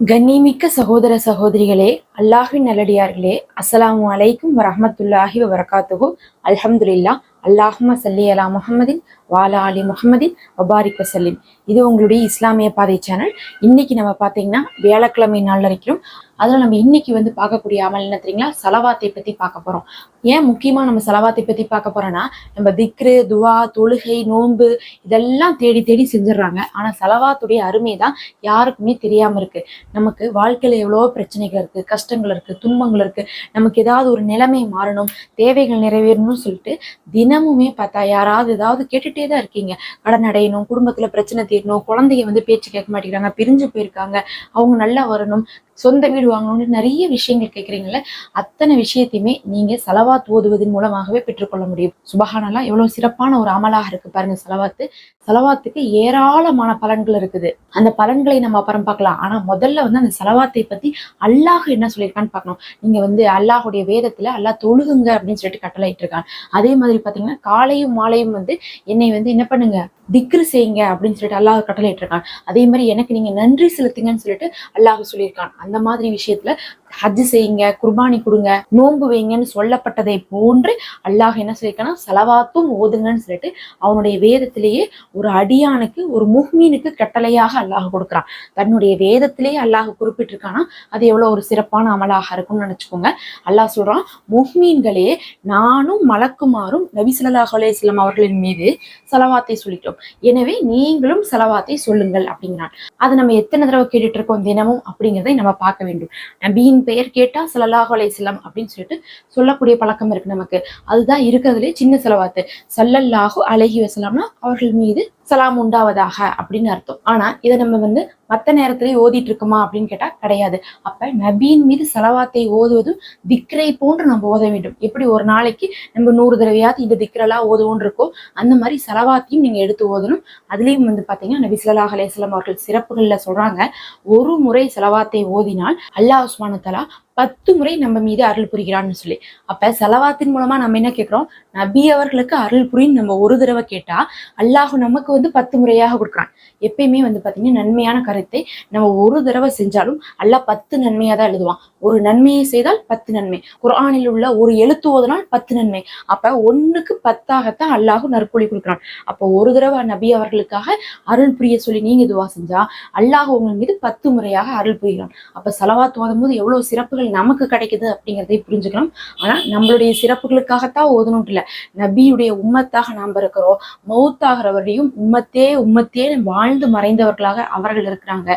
கண்ணிமிக்க சகோதர சகோதரிகளே அல்லாஹின் நல்லடியார்களே அஸ்லாம் அலைக்கும் வரமத்துல்லாஹி வபரகாத்துஹு. அல்ஹம்துல்லா அல்லாஹும்ம சல்லி அலா முஹம்மதின் வாலா அலி முஹம்மதின் வபாரிக் வசல்லிம். இது உங்களுடைய இஸ்லாமிய பாதை சேனல் இன்னைக்கு நம்ம பார்த்தீங்கன்னா வியாழக்கிழமை நாள் வரைக்கும். அதில் நம்ம இன்னைக்கு வந்து பார்க்கக்கூடிய அமல் என்ன தெரியுங்களா? சலவாத்தை பற்றி பார்க்க போகிறோம் ஏன் முக்கியமாக நம்ம சலவாத்தை பற்றி பார்க்க போகிறோன்னா நம்ம திக்ரு துவா தொழுகை நோன்பு இதெல்லாம் தேடி தேடி செஞ்சிடுறாங்க. ஆனால் சலவாத்துடைய அருமை தான் யாருக்குமே தெரியாமல் இருக்கு. நமக்கு வாழ்க்கையில் எவ்வளோ பிரச்சனைகள் இருக்குது கஷ்டங்கள் இருக்குது துன்பங்கள் இருக்குது நமக்கு ஏதாவது ஒரு நிலைமை மாறணும் தேவைகள் நிறைவேறணும்னு சொல்லிட்டு தினமுமே பார்த்தா யாராவது ஏதாவது கேட்டுகிட்டே தான் இருக்கீங்க. கடன் அடையணும் குடும்பத்தில் பிரச்சனை தீரணும் குழந்தைங்க வந்து பேச்சு கேட்க மாட்டேங்கிறாங்க. பிரிஞ்சு போயிருக்காங்க. அவங்க நல்லா வரணும். சொந்த வீடு வாங்கணும்னு நிறைய விஷயங்கள் கேட்குறீங்கள அத்தனை விஷயத்தையுமே நீங்கள் செலவாத் ஓதுவதன் மூலமாகவே பெற்றுக்கொள்ள முடியும். சுபஹானலாம் எவ்வளோ சிறப்பான ஒரு அமலாக இருக்கு பாருங்க செலவாத்து. செலவாத்துக்கு ஏராளமான பலன்கள் இருக்குது. அந்த பலன்களை நம்ம அப்புறம் பார்க்கலாம். ஆனால் முதல்ல வந்து அந்த செலவாத்தை பற்றி அல்லாஹ் என்ன சொல்லியிருக்கான்னு பார்க்கணும். நீங்க வந்து அல்லாஹுடைய வேதத்தில் அல்லாஹ் தொழுகுங்க அப்படின்னு சொல்லிட்டு கட்டளையிட்டிருக்கான். அதே மாதிரி பார்த்தீங்கன்னா காலையும் மாலையும் வந்து என்னை வந்து என்ன பண்ணுங்க திக்ரு செய்யுங்க அப்படின்னு சொல்லிட்டு அல்லாஹ் கட்டளையிட்டிருக்கான். அதே மாதிரி எனக்கு நீங்கள் நன்றி செலுத்துங்கன்னு சொல்லிட்டு அல்லாஹ் சொல்லியிருக்கான். அந்த மாதிரி விஷயத்துல ஹஜ் செய்யுங்க குர்பானி கொடுங்க நோன்பு வைங்கன்னு சொல்லப்பட்டதை போன்று அல்லாஹ் என்ன சொல்லியிருக்கான்னா செலவாத்தும் ஓதுங்கன்னு சொல்லிட்டு அவனுடைய வேதத்திலேயே ஒரு அடியானுக்கு ஒரு முஹ்மீனுக்கு கட்டளையாக அல்லாஹ் கொடுக்குறான். தன்னுடைய வேதத்திலேயே அல்லாஹ் குறிப்பிட்டிருக்கானா அது எவ்வளவு ஒரு சிறப்பான அமலாக இருக்கும்னு நினச்சிக்கோங்க. அல்லாஹ் சொல்றான் முஹ்மீன்களே நானும் மலக்குமாறும் நபி ஸல்லல்லாஹு அவர்களின் மீது செலவாத்தை சொல்லிட்டோம். எனவே நீங்களும் செலவாத்தை சொல்லுங்கள் அப்படிங்கிறான். அதை நம்ம எத்தனை தடவை கேட்டுட்டு இருக்கோம் தினமும் அப்படிங்கிறதை நம்ம பார்க்க வேண்டும். நபியின் பெயர் கேட்டால் சல்லாஹ் அலைஹி செல்லம் அப்படின்னு சொல்லிட்டு சொல்லக்கூடிய பழக்கம் இருக்கு நமக்கு. அதுதான் இருக்கிறதுலே சின்ன செலவாத்து. சல்லல்லாஹு அழகி வசலாம்னா அவர்கள் மீது சலாம் உண்டாவதாக அப்படின்னு அர்த்தம். ஆனா இதை நம்ம வந்து மற்ற நேரத்துல ஓதிட்டு இருக்கோமா அப்படின்னு கேட்டா கிடையாது. அப்ப நபியின் மீது செலவாத்தை ஓதுவதும் திக்ரை போன்று நம்ம ஓத வேண்டும். எப்படி ஒரு நாளைக்கு நம்ம நூறு தடவையாவது இந்த திக்ரெல்லாம் ஓதுவோன்னு இருக்கோ அந்த மாதிரி செலவாத்தையும் நீங்க எடுத்து ஓதணும். அதுலயும் வந்து பாத்தீங்கன்னா நபி ஸல்லல்லாஹு அலைஹி அவர்கள் சிறப்புகள்ல சொல்றாங்க ஒரு முறை செலவாத்தை ஓதினால் அல்லாஹ் உஸ்மானத்தலா பத்து முறை நம்ம மீது அருள் புரிகிறான்னு சொல்லி. அப்ப செலவாத்தின் மூலமா நம்ம என்ன கேட்கிறோம் நபி அவர்களுக்கு அருள் புரின்னு நம்ம ஒரு தடவை கேட்டா அல்லாஹ் நமக்கு வந்து பத்து முறையாக கொடுக்குறான். எப்பயுமே வந்து பாத்தீங்கன்னா நன்மையான கருத்தை நம்ம ஒரு தடவை செஞ்சாலும் அல்லாஹ் பத்து நன்மையா தான் எழுதுவான். ஒரு நன்மையை செய்தால் பத்து நன்மை. குரானில் உள்ள ஒரு எழுத்து ஓதனால் பத்து நன்மை. அப்ப ஒண்ணுக்கு பத்தாகத்தான் அல்லாஹும் நற்பொழி கொடுக்குறான். அப்போ ஒரு தடவை நபி அவர்களுக்காக அருள் புரிய சொல்லி நீங்க துவா செஞ்சா அல்லாஹ் உங்கள் மீது பத்து முறையாக அருள் புரிகிறான். அப்ப செலவாத்து ஓதும் போது எவ்வளவு சிறப்புகள் நமக்கு கிடைக்குது அப்படிங்கிறதை புரிஞ்சுக்கலாம் ஆனால் நம்மளுடைய சிறப்புகளுக்காகத்தான் ஓதணும் இல்லை. நபியுடைய உம்மத்தாக நாம் இருக்கிறோம் மௌத்தாகிறவரையும் உம்மத்தே உம்மத்தே வாழ்ந்து மறைந்தவர்களாக அவர்கள் இருக்கிறாங்க.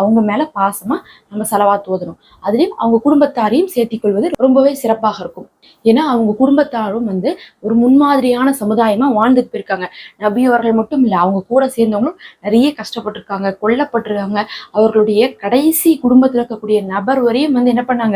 அவங்க மேல பாசமா நம்ம செலவாத்து ஓதணும். அதுலயும் அவங்க குடும்பத்தாரையும் சேர்த்திக் கொள்வது ரொம்பவே சிறப்பாக இருக்கும். ஏன்னா அவங்க குடும்பத்தாரும் வந்து ஒரு முன்மாதிரியான சமுதாயமா வாழ்ந்துட்டு போயிருக்காங்க. நபி அவர்கள் மட்டும் இல்லை அவங்க கூட சேர்ந்தவங்களும் நிறைய கஷ்டப்பட்டிருக்காங்க கொல்லப்பட்டிருக்காங்க. அவர்களுடைய கடைசி குடும்பத்தில் இருக்கக்கூடிய நபர் வரையும் வந்து என்ன பண்ணாங்க?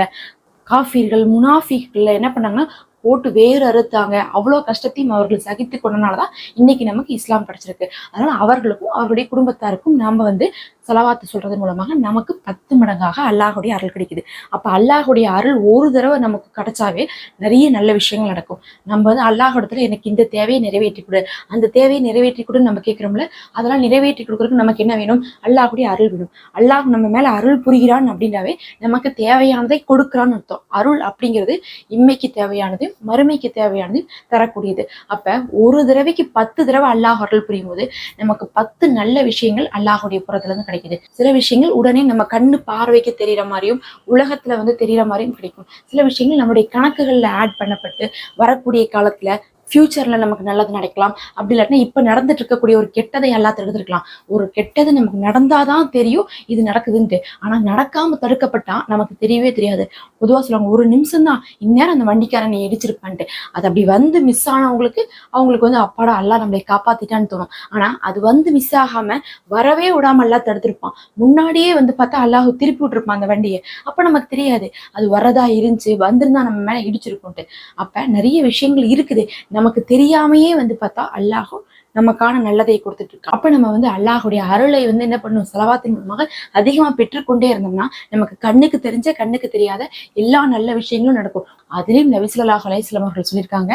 காஃபீர்கள் முனாஃபிகள் என்ன பண்ணாங்கன்னா போட்டு வேறு அறுத்தாங்க. அவ்வளோ கஷ்டத்தையும் அவர்கள் சகித்து கொண்டனால தான் இன்னைக்கு நமக்கு இஸ்லாம் கிடைச்சிருக்கு. அதனால அவர்களுக்கும் அவருடைய குடும்பத்தாருக்கும் நாம வந்து செலவாத்து சொல்றது மூலமாக நமக்கு பத்து மடங்காக அல்லாஹுடைய அருள் கிடைக்குது. அப்ப அல்லாஹுடைய அருள் ஒரு தடவை நமக்கு கிடைச்சாவே நிறைய நல்ல விஷயங்கள் நடக்கும். நம்ம வந்து அல்லாஹிடத்துல எனக்கு இந்த தேவையை நிறைவேற்றி கொடு அந்த தேவையை நிறைவேற்றி கொடு நம்ம கேட்கிறோம்ல அதெல்லாம் நிறைவேற்றி கொடுக்கறதுக்கு நமக்கு என்ன வேணும்? அல்லாஹுடைய அருள் வேணும். அல்லாஹ் நம்ம மேல அருள் புரிகிறான் அப்படின்னாவே நமக்கு தேவையானதை கொடுக்குறான்னு அர்த்தம். அருள் அப்படிங்கிறது இம்மைக்கு தேவையானது மறுமைக்கு தேவையானது தரக்கூடியது. அப்ப ஒரு தடவைக்கு பத்து தடவை அல்லாஹ் அருள் புரியும் போது நமக்கு பத்து நல்ல விஷயங்கள் அல்லாஹுடைய புறத்துல இருந்து கிடைக்குது. சில விஷயங்கள் உடனே நம்ம கண்ணு பார்வைக்கு தெரியற மாதிரியும் உலகத்துல வந்து தெரியற மாதிரியும் கிடைக்கும். சில விஷயங்கள் நம்முடைய கணக்குகள்ல ஆட் பண்ணப்பட்டு வரக்கூடிய காலத்துல ஃப்யூச்சரில் நமக்கு நல்லது நடக்கலாம். அப்படி இல்லாட்டினா இப்ப நடந்துட்டு இருக்கக்கூடிய ஒரு கெட்டதை எல்லாத்தையும் எடுத்துருக்கலாம். ஒரு கெட்டது நமக்கு நடந்தாதான் தெரியும் இது நடக்குதுன்ட்டு. ஆனா நடக்காம தடுக்கப்பட்டா நமக்கு தெரியவே தெரியாது. பொதுவா சொல்லுவாங்க ஒரு நிமிஷம் தான் இந்நேரம் அந்த வண்டிக்காரன் நீ இடிச்சிருப்பான்ட்டு. அது அப்படி வந்து மிஸ் ஆனவங்களுக்கு அவங்களுக்கு வந்து அப்பாடா எல்லாம் நம்மளை காப்பாத்திட்டான்னு தோணும். ஆனா அது வந்து மிஸ் ஆகாம வரவே விடாம எல்லாம் தடுத்திருப்பான். முன்னாடியே வந்து பார்த்தா அல்லாஹ் திருப்பி விட்டுருப்பான் அந்த வண்டியை. அப்ப நமக்கு தெரியாது. அது வரதா இருந்துச்சு வந்திருந்தா நம்ம மேல இடிச்சிருக்கும்ட்டு. அப்ப நிறைய விஷயங்கள் இருக்குது. நமக்கு தெரியாமையே வந்து பார்த்தா அல்லாஹும் நமக்கான நல்லதை கொடுத்துட்டு இருக்கோம் அப்ப நம்ம வந்து அல்லாஹுடைய அருளை வந்து என்ன பண்ணும் செலவாத்தின் மூலமாக அதிகமா பெற்றுக்கொண்டே இருந்தோம்னா நமக்கு கண்ணுக்கு தெரிஞ்ச கண்ணுக்கு தெரியாத எல்லா நல்ல விஷயங்களும் நடக்கும். அதுலயும் நபிசுல்லாஹ் அலையம் அவர்கள் சொல்லியிருக்காங்க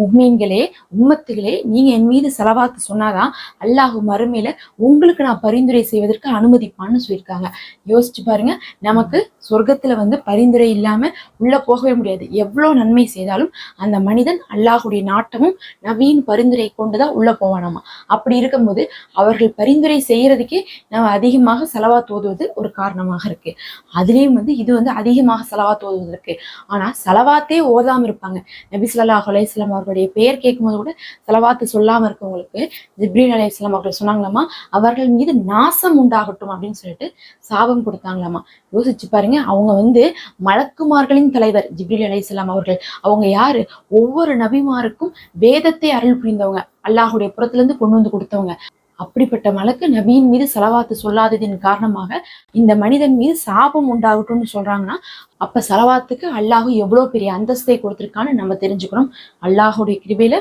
முஹ்மீன்களே உம்மத்துகளே நீங்க என் மீது செலவாத்து சொன்னாதான் அல்லாஹ் மறுமையில உங்களுக்கு நான் பரிந்துரை செய்வதற்கு அனுமதிப்பான்னு சொல்லியிருக்காங்க. யோசிச்சு பாருங்க நமக்கு சொர்க்கத்துல வந்து பரிந்துரை இல்லாம உள்ள போகவே முடியாது. எவ்வளவு நன்மை செய்தாலும் அந்த மனிதன் அல்லாஹுடைய நாட்டமும் நவீன் பரிந்துரை கொண்டுதான் உள்ள போவானாமா? அப்படி இருக்கும்போது அவர்கள் பரிந்துரை செய்யறதுக்கே நம்ம அதிகமாக செலவா தோதுவது ஒரு காரணமாக இருக்கு. அதுலேயும் வந்து இது வந்து அதிகமாக செலவா தோதுவதற்கு. ஆனா செலவா செலவாத்தே ஓதாம இருப்பாங்க. நபிசுல்லா அலையம் அவர்களுடைய பெயர் கேட்கும்போது கூட செலவாத்து சொல்லாம இருக்கவங்களுக்கு ஜிப்ரீன் அலி இஸ்லாம் அவர்கள் சொன்னாங்களாமா அவர்கள் மீது நாசம் உண்டாகட்டும் அப்படின்னு சொல்லிட்டு சாபம் கொடுத்தாங்களாமா. யோசிச்சு பாருங்க அவங்க வந்து மலக்குமார்களின் தலைவர் ஜிப்ரீல் இஸ்லாம் அவர்கள். அவங்க யாரு? ஒவ்வொரு நபிமாருக்கும் வேதத்தை அருள் புரிந்தவங்க. அல்லாஹுடைய புறத்துல இருந்து கொண்டு வந்து கொடுத்தவங்க. அப்படிப்பட்ட மலக்கு நபியின் மீது செலவாத்து சொல்லாததின் காரணமாக இந்த மனிதன் மீது சாபம் உண்டாகட்டும்னு சொல்றாங்கன்னா அப்ப செலவாத்துக்கு அல்லாஹ் எவ்வளவு பெரிய அந்தஸ்தை கொடுத்துருக்கான்னு நம்ம தெரிஞ்சுக்கணும். அல்லாஹுடைய கிருபையில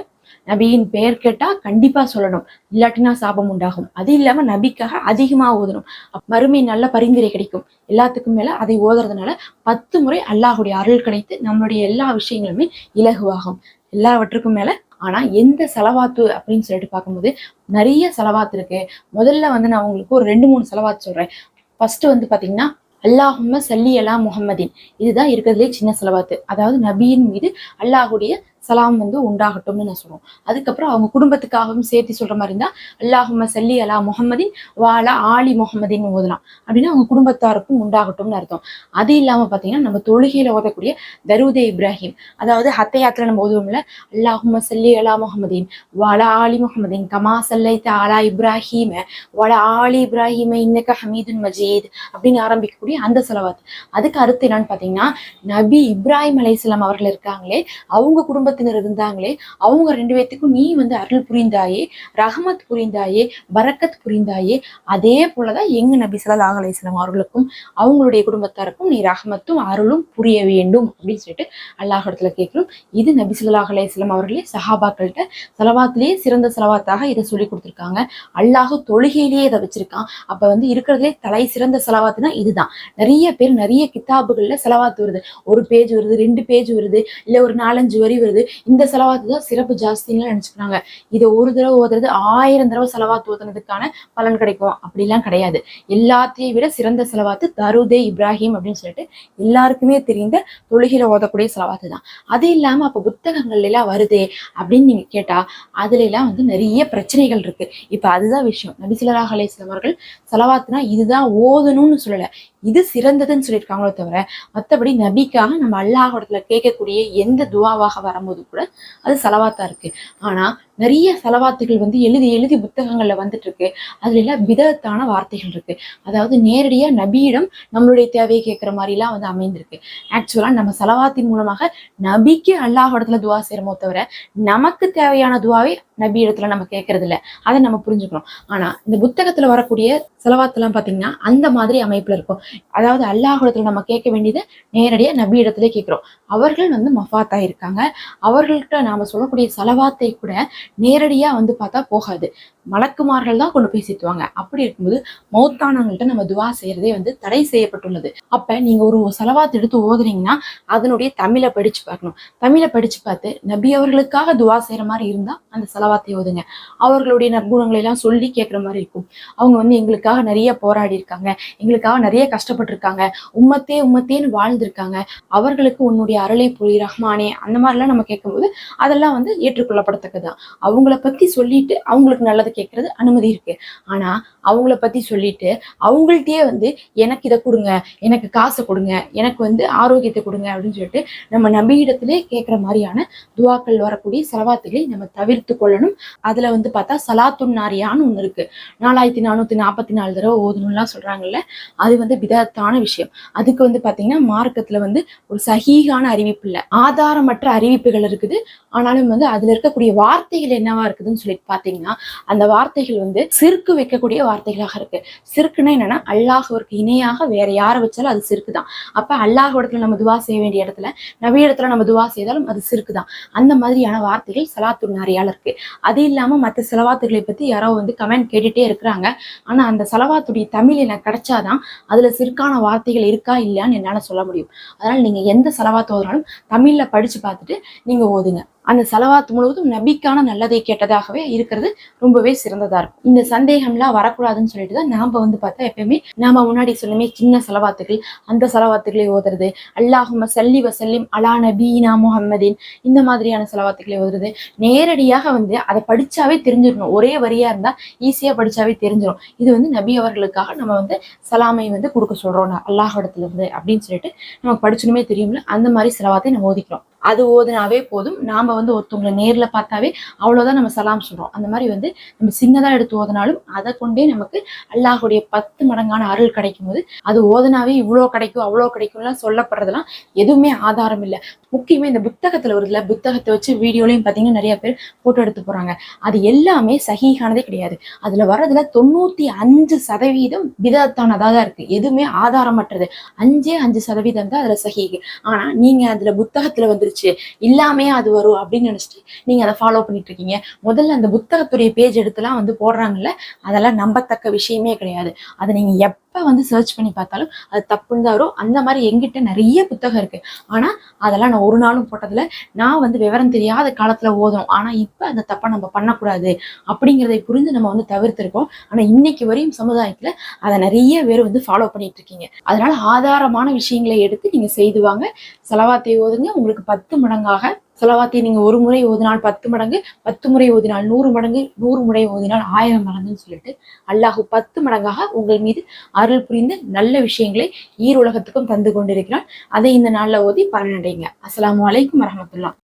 நபியின் பெயர் கேட்டா கண்டிப்பா சொல்லணும். இல்லாட்டினா சாபம் உண்டாகும். அது இல்லாம நபிக்காக அதிகமா ஓதணும். மறுமை நல்ல பரிந்துரை கிடைக்கும். எல்லாத்துக்கும் மேல அதை ஓதுறதுனால பத்து முறை அல்லாஹுடைய அருள் கிடைத்து நம்மளுடைய எல்லா விஷயங்களுமே இலகுவாகும். எல்லாவற்றுக்கும் மேல ஆனா எந்த செலவாத்து அப்படின்னு சொல்லிட்டு பார்க்கும்போது நிறைய செலவாத்து இருக்கு. முதல்ல வந்து நான் உங்களுக்கு ஒரு ரெண்டு மூணு செலவாத்து சொல்றேன். ஃபர்ஸ்ட் வந்து பாத்தீங்கன்னா அல்லாஹும்ம சல்லி அலா முகமதின் இதுதான் இருக்கிறதுலே சின்ன செலவாத்து. அதாவது நபியின் மீது அல்லாஹுடைய சலாம் வந்து உண்டாகட்டும்னு நான் சொல்லுவோம் அதுக்கப்புறம் அவங்க குடும்பத்துக்காகவும் சேர்த்து சொல்ற மாதிரி இருந்தா அல்லாஹும சல்லி அலா முகமதின் வாலா ஆலி முகமதின் ஓதலாம். அப்படின்னா அவங்க குடும்பத்தாருக்கும் உண்டாகட்டும்னு அர்த்தம். அது இல்லாம பாத்தீங்கன்னா நம்ம தொழுகையில ஓதக்கூடிய தருதே இப்ராஹிம். அதாவது ஹத்தையாத்துல நம்ம ஓதுவோம்ல அல்லாஹும சல்லி அலா முஹம்மதின் வாலா ஆலி முஹம்மதின் கமா சல்லைத்த அலா இப்ராஹிம வாலா ஆலி இப்ராஹிம இன்னக்க ஹமீதுன் மஜீத் அப்படின்னு ஆரம்பிக்கக்கூடிய அந்த செலவாத் அதுக்கு அடுத்து என்னன்னு பாத்தீங்கன்னா நபி இப்ராஹிம் அலைஹிஸ்ஸலாம் அவர்கள் இருக்காங்களே அவங்க குடும்பத்தினர் இருந்தாங்களே அவங்க ரெண்டு பேர்த்துக்கும் நீ வந்து அருள் புரிந்தாயே ரஹமத் புரிந்தாயே பரக்கத் புரிந்தாயே அதே போலதான் எங்க நபி ஸல்லல்லாஹு அலைஹி அவர்களுக்கும் அவங்களுடைய குடும்பத்தாருக்கும் நீ ரஹமத்தும் அருளும் புரிய வேண்டும் அப்படின்னு சொல்லிட்டு அல்லாஹ் இடத்துல கேட்கிறோம். இது நபி ஸல்லல்லாஹு அலைஹி அவர்களே சஹாபாக்கள்கிட்ட செலவாத்திலேயே சிறந்த செலவாத்தாக இதை சொல்லி கொடுத்துருக்காங்க. அல்லாஹ் தொழுகையிலேயே இதை வச்சிருக்கான். அப்ப வந்து இருக்கிறதுலே தலை சிறந்த செலவாத்துனா இதுதான். நிறைய பேர் நிறைய கித்தாபுகள்ல செலவாத்து வருது. ஒரு பேஜ் வருது ரெண்டு பேஜ் வருது இல்ல ஒரு நாலஞ்சு வரி வருது. இந்த செலவாத்து தான் சிறப்பு ஜாஸ்தின்னு நினைச்சுக்கிறாங்க. இதை ஒரு தடவை ஓதுறது ஆயிரம் தடவை செலவாத்து ஓதுனதுக்கான பலன் கிடைக்கும். அப்படிலாம் கிடையாது. எல்லாத்தையும் விட சிறந்த செலவாத்து தருதே இப்ராஹிம் அப்படின்னு சொல்லிட்டு எல்லாருக்குமே தெரிந்த தொழுகில ஓதக்கூடிய செலவாத்து தான். அது இல்லாம அப்ப புத்தகங்கள்ல எல்லாம் வருதே அப்படின்னு நீங்க கேட்டா அதுல எல்லாம் வந்து நிறைய பிரச்சனைகள் இருக்கு. இப்ப அதுதான் விஷயம். நபி ஸல்லல்லாஹு அவர்கள் செலவாத்துனா இதுதான் ஓதணும்னு சொல்லல. இது சிறந்ததுன்னு சொல்லியிருக்காங்களோ தவிர மற்றபடி நபிக்காக நம்ம அல்லாஹிடத்துல கேட்கக்கூடிய எந்த துவாவாக வரும்போது கூட அது செலவாத்தா இருக்கு. ஆனா நிறைய செலவாத்துகள் வந்து எழுதி எழுதி புத்தகங்கள்ல வந்துட்டு இருக்கு அதுல எல்லாம் விதத்தான வார்த்தைகள் இருக்கு. அதாவது நேரடியா நபியிடம் நம்மளுடைய தேவையை கேட்கிற மாதிரி எல்லாம் வந்து அமைந்திருக்கு. ஆக்சுவலா நம்ம செலவாத்தின் மூலமாக நபிக்கு அல்லாஹ் இடத்துல துவா செய்யறமோ தவிர நமக்கு தேவையான துவாவை நபி இடத்துல நம்ம கேட்கறது இல்ல அதை நம்ம புரிஞ்சுக்கணும். ஆனா இந்த புத்தகத்துல வரக்கூடிய செலவாத்தெல்லாம் பாத்தீங்கன்னா அந்த மாதிரி அமைப்புல இருக்கும். அதாவது அல்லாஹ் இடத்துல நம்ம கேட்க வேண்டியது நேரடியா நபி இடத்துல கேட்கிறோம். அவர்கள் வந்து மஃபாத்தா இருக்காங்க. அவர்கள்ட்ட நாம சொல்லக்கூடிய செலவாத்தை கூட நேரடியா வந்து பார்த்தா போகாது. மலக்குமார்கள் தான் கொண்டு போய் சேர்த்துவாங்க. அப்படி இருக்கும்போது மௌத்தானவங்கள்ட்ட நம்ம துவா செய்யறதே வந்து தடை செய்யப்பட்டுள்ளது. அப்ப நீங்க ஒரு செலவாத்து எடுத்து ஓதுறீங்கன்னா அதனுடைய தமிழை படிச்சு பார்க்கணும். தமிழை படிச்சு பார்த்து நபி அவர்களுக்காக துவா செய்யற மாதிரி இருந்தா அந்த செலவாத்தை ஓதுங்க. அவர்களுடைய நற்குணங்களை எல்லாம் சொல்லி கேட்குற மாதிரி இருக்கும். அவங்க வந்து எங்களுக்காக நிறைய போராடி இருக்காங்க. எங்களுக்காக நிறைய கஷ்டப்பட்டிருக்காங்க. உம்மத்தே உம்மத்தேன்னு வாழ்ந்திருக்காங்க. அவர்களுக்கு உன்னுடைய அருளை புரி ரஹ்மானே அந்த மாதிரிலாம் நம்ம கேட்கும்போது அதெல்லாம் வந்து ஏற்றுக்கொள்ளப்படத்தக்கதான் அவங்கள பத்தி சொல்லிட்டு அவங்களுக்கு நல்லது கேட்கறது அனுமதி இருக்கு. ஆனா அவங்கள பத்தி சொல்லிட்டு அவங்கள்ட்டயே வந்து எனக்கு இதை கொடுங்க எனக்கு காசை கொடுங்க எனக்கு வந்து ஆரோக்கியத்தை கொடுங்க அப்படின்னு சொல்லிட்டு நம்ம நபியிடத்திலே கேட்குற மாதிரியான துவாக்கள் வரக்கூடிய செலவாத்துகளை நம்ம தவிர்த்து கொள்ளணும். அதுல வந்து பார்த்தா சலாத்துன் நாரியான்னு ஒண்ணு இருக்கு. நாலாயிரத்தி நானூத்தி நாற்பத்தி நாலு தடவை ஓதணும்லாம் சொல்றாங்கல்ல அது வந்து விதத்தான விஷயம். அதுக்கு வந்து பாத்தீங்கன்னா மார்க்கத்துல வந்து ஒரு சகீகான அறிவிப்பு இல்லை ஆதாரமற்ற அறிவிப்புகள் இருக்குது. ஆனாலும் வந்து அதுல இருக்கக்கூடிய வார்த்தைகள் என்னவா இருக்குதுன்னு சொல்லிட்டு பாத்தீங்கன்னா அந்த வார்த்தைகள் வந்து சிறுக்கு வைக்கக்கூடிய வார்த்தைகளாக இருக்கு. சிறுக்குன்னா என்னன்னா அல்லாஹுவருக்கு இணையாக வேற யாரை வச்சாலும் அது சிறுக்கு தான் அப்ப அல்லாஹ் இடத்துல நம்ம துவா செய்ய வேண்டிய இடத்துல நபி இடத்துல நம்ம துவா செய்தாலும் அது சிறுக்கு தான் அந்த மாதிரியான வார்த்தைகள் சலாத்து நிறையால இருக்கு. அது இல்லாம மற்ற செலவாத்துகளை பத்தி யாரோ வந்து கமெண்ட் கேட்டுட்டே இருக்கிறாங்க. ஆனா அந்த செலவாத்துடைய தமிழ் எனக்கு கிடைச்சாதான் அதுல சிறுக்கான வார்த்தைகள் இருக்கா இல்லையான்னு என்னால சொல்ல முடியும். அதனால நீங்க எந்த செலவாத்து ஓதுனாலும் தமிழ்ல படிச்சு பார்த்துட்டு நீங்க ஓதுங்க. அந்த செலவாத்து முழுவதும் நபிக்கான நல்லதை கேட்டதாகவே இருக்கிறது. ரொம்பவே சிறந்ததா இருக்கும். இந்த சந்தேகம்லாம் வரக்கூடாதுன்னு சொல்லிட்டு தான் நாம வந்து பார்த்தா எப்பயுமே நாம முன்னாடி சொன்னமே சின்ன செலவாத்துகள் அந்த செலவாத்துக்களை ஓதுறது அல்லாஹும சல்லி வசல்லிம் அலா நபீனா முஹம்மதின் இந்த மாதிரியான செலவாத்துக்களை ஓதுறது. நேரடியாக வந்து அதை படிச்சாவே தெரிஞ்சிடணும். ஒரே வரியா இருந்தா ஈஸியா படிச்சாவே தெரிஞ்சிடும் இது வந்து நபி அவர்களுக்காக நம்ம வந்து சலாமை வந்து கொடுக்க சொல்றோம். அல்லாஹ் இடத்துல இருந்து அப்படின்னு சொல்லிட்டு நமக்கு படிச்சணுமே தெரியும்ல. அந்த மாதிரி செலவாத்தை நம்ம ஓதிக்கிறோம். அது ஓதுனாவே போதும். நாம் வந்து ஒருத்தவங்களை நேரில் பார்த்தாவே அவ்வளோதான் நம்ம சலாம் சொல்கிறோம் அந்த மாதிரி வந்து நம்ம சின்னதாக எடுத்து ஓதுனாலும் அதை கொண்டே நமக்கு அல்லாஹுடைய பத்து மடங்கான அருள் கிடைக்கும் போது அது ஓதுனாவே இவ்வளோ கிடைக்கும் அவ்வளோ கிடைக்கும்லாம் சொல்லப்படுறதெல்லாம் எதுவுமே ஆதாரம் இல்லை. முக்கியமே இந்த புத்தகத்தில் வருதுல புத்தகத்தை வச்சு வீடியோலையும் பார்த்தீங்கன்னா நிறைய பேர் ஃபோட்டோ எடுத்து போகிறாங்க அது எல்லாமே சகிகானதே கிடையாது. அதில் வர்றதுல தொண்ணூற்றி அஞ்சு சதவீதம் விதத்தானதாக தான் இருக்குது எதுவுமே ஆதாரமற்றது. அஞ்சே அஞ்சு சதவீதம் தான் அதில் அதுல ஆனால் நீங்கள் அதில் புத்தகத்தில் வந்து இருந்துச்சு. இல்லாமே அது வரும் அப்படின்னு நினைச்சிட்டு நீங்க அதை ஃபாலோ பண்ணிட்டு இருக்கீங்க. முதல்ல அந்த புத்தகத்துடைய பேஜ் எடுத்துலாம் வந்து போடுறாங்கல்ல அதெல்லாம் நம்பத்தக்க விஷயமே கிடையாது. அதை நீங்க எப்போ வந்து சர்ச் பண்ணி பார்த்தாலும் அது தப்புன்னு தான் வரும். அந்த மாதிரி எங்கிட்ட நிறைய புத்தகம் இருக்குது ஆனால் அதெல்லாம் நான் ஒரு நாளும் போட்டதில் நான் வந்து விவரம் தெரியாத காலத்தில் ஓதும். ஆனால் இப்போ அந்த தப்பை நம்ம பண்ணக்கூடாது அப்படிங்கிறதை புரிந்து நம்ம வந்து தவிர்த்துருக்கோம். ஆனால் இன்னைக்கு வரையும் சமுதாயத்தில் அதை நிறைய பேர் வந்து ஃபாலோ பண்ணிட்டு இருக்கீங்க. அதனால ஆதாரமான விஷயங்களை எடுத்து நீங்கள் செய்துவாங்க செலவாத்தை ஓதுங்க. உங்களுக்கு பத்து மடங்காக செலவாத்தை நீங்க ஒரு முறை ஓதினால் பத்து மடங்கு பத்து முறை ஓதினால் நூறு மடங்கு நூறு முறை ஓதினால் ஆயிரம் மடங்குன்னு சொல்லிட்டு அல்லாஹு பத்து மடங்காக உங்கள் மீது அருள் புரிந்து நல்ல விஷயங்களை ஈருலகத்துக்கும் தந்து கொண்டிருக்கிறான். அதை இந்த நாள்ல ஓதி பலனடைங்க. அஸ்லாம் அலைக்கும் வரமத்துல்லாம்